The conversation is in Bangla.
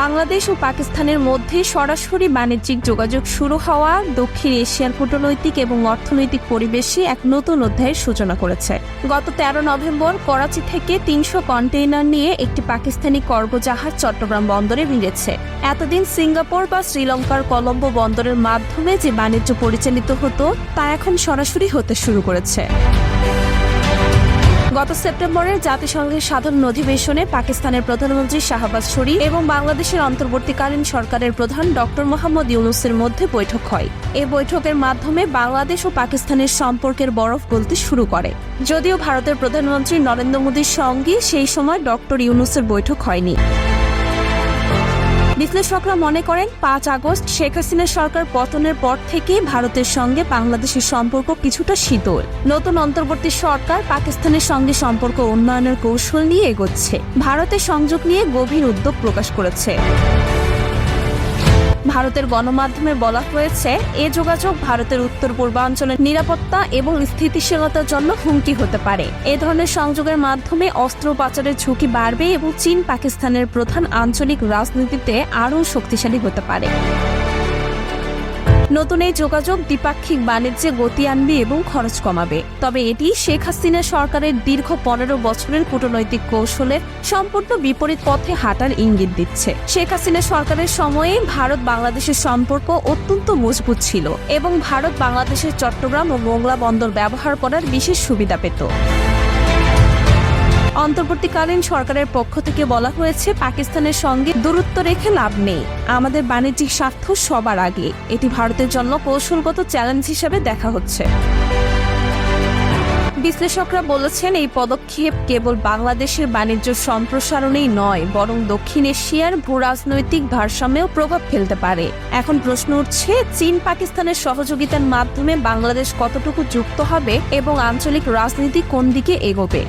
বাংলাদেশ ও পাকিস্তানের মধ্যে সরাসরি বাণিজ্যিক যোগাযোগ শুরু হওয়া দক্ষিণ এশিয়ার কূটনৈতিক এবং অর্থনৈতিক পরিবেশে এক নতুন অধ্যায়ের সূচনা করেছে। গত তেরো নভেম্বর করাচি থেকে তিনশো কন্টেইনার নিয়ে একটি পাকিস্তানি কর্গো জাহাজ চট্টগ্রাম বন্দরে ভিড়েছে। এতদিন সিঙ্গাপুর বা শ্রীলঙ্কার কলম্বো বন্দরের মাধ্যমে যে বাণিজ্য পরিচালিত হতো, তা এখন সরাসরি হতে শুরু করেছে। গত সেপ্টেম্বরে জাতিসংঘের সাধারণ অধিবেশনে পাকিস্তানের প্রধানমন্ত্রী শাহবাজ শরীফ এবং বাংলাদেশের অন্তর্বর্তীকালীন সরকারের প্রধান ডক্টর মোহাম্মদ ইউনুসের মধ্যে বৈঠক হয়। এ বৈঠকের মাধ্যমে বাংলাদেশ ও পাকিস্তানের সম্পর্কের বরফ গলতে শুরু করে। যদিও ভারতের প্রধানমন্ত্রী নরেন্দ্র মোদীর সঙ্গে সেই সময় ডক্টর ইউনুসের বৈঠক হয়নি। বিশ্লেষকরা মনে করেন, পাঁচ আগস্ট শেখ হাসিনা সরকার পতনের পর থেকে ভারতের সঙ্গে বাংলাদেশের সম্পর্ক কিছুটা শীতল। নতুন অন্তর্বর্তী সরকার পাকিস্তানের সঙ্গে সম্পর্ক উন্নয়নের কৌশল নিয়ে এগোচ্ছে। ভারতের সংযোগ নিয়ে গভীর উদ্যোগ প্রকাশ করেছে। ভারতের গণমাধ্যমে বলা হয়েছে, এ যোগাযোগ ভারতের উত্তর পূর্বাঞ্চলের নিরাপত্তা এবং স্থিতিশীলতার জন্য হুমকি হতে পারে। এ ধরনের সংযোগের মাধ্যমে অস্ত্র পাচারের ঝুঁকি বাড়বে এবং চীন পাকিস্তানের প্রধান আঞ্চলিক রাজনীতিতে আরও শক্তিশালী হতে পারে। নতুন এই যোগাযোগ দ্বিপাক্ষিক বাণিজ্যে গতি আনবে এবং খরচ কমাবে। তবে এটি শেখ হাসিনা সরকারের দীর্ঘ পনেরো বছরের কূটনৈতিক কৌশলের সম্পূর্ণ বিপরীত পথে হাঁটার ইঙ্গিত দিচ্ছে। শেখ হাসিনা সরকারের সময়ে ভারত বাংলাদেশের সম্পর্ক অত্যন্ত মজবুত ছিল এবং ভারত বাংলাদেশের চট্টগ্রাম ও মোংলা বন্দর ব্যবহার করার বিশেষ সুবিধা পেত। অন্তর্বর্তীকালীন সরকারের পক্ষ থেকে বলা হয়েছে, পাকিস্তানের সঙ্গে দূরত্ব রেখে লাভ নেই। আমাদের বাণিজ্যিক স্বার্থ সবার আগে। এটি ভারতের জন্য কৌশলগত চ্যালেঞ্জ হিসেবে দেখা হচ্ছে। বিশ্লেষকরা বলেছেন, এই পদক্ষেপ কেবল বাংলাদেশের বাণিজ্য সম্প্রসারণেই নয়, বরং দক্ষিণ এশিয়ার ভূ রাজনৈতিক ভারসাম্যেও প্রভাব ফেলতে পারে। এখন প্রশ্ন উঠছে, চীন পাকিস্তানের সহযোগিতার মাধ্যমে বাংলাদেশ কতটুকু যুক্ত হবে এবং আঞ্চলিক রাজনীতি কোন দিকে এগোবে?